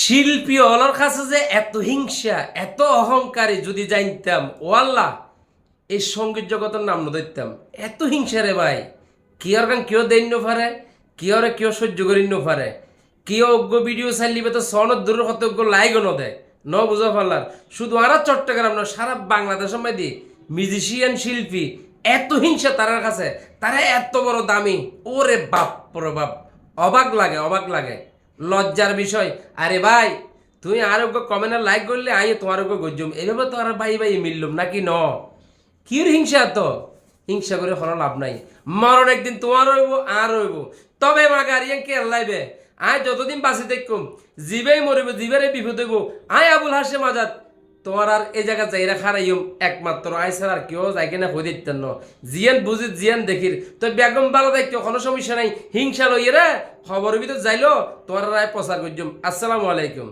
শিল্পী অলর কাছে যে এত হিংসা, এত অহংকারী যদি জানতাম ও আল্লাহ এই সংগীত জগতের নাম ধরতাম এত হিংসা রে ভাই। কিয়র গান, কিয় দৈন্য পারে কিয়রে কিয় সহ্য করি পারে কিয় অজ্ঞ ভিডিও চালিবে তো সনত দূর হতে অজ্ঞ লাইগ ন দেয় ন বুঝা পারলার। শুধু আর চট্টগ্রাম না সারা বাংলাদেশের মধ্যে মিউজিশিয়ান শিল্পী, এত হিংসা তারার কাছে। তারা এত বড় দামি। ওরে বাপ রে বাপ। অবাক লাগে অবাক লাগে। লজ্জার বিষয়। আরে ভাই তুই আরোগ্য কমেন্ট লাইক করলে আই তোমার ওকে গজ্জুম এভাবে তো আর ভাই ভাই মিললুম নাকি ন? কির হিংসা তো হিংসা করে হলো লাভ নাই। মরণ একদিন তোমার হইব, আর হইব। তবে মা গাড়িয়া কে লাইবে। আয় যতদিন বাঁচি দেখুম জিবেই মরিব জিবেরে বিপদ হইব। আয় আবুল হাসে মাজাত তোমার আর এই জায়গা যাই রাখার ইম একমাত্র আইসার আর কেউ যাই কিনা হয়ে দিতেন ন। জিয়ান বুঝি, জিয়ান দেখির। তো বেগম ভালো দেখতো কোনো সমস্যা নাই। হিংসা লইয়ে রে খবর ভিতর যাইলো, তোমার রায় প্রচার করছুম আসসালামু আলাইকুম।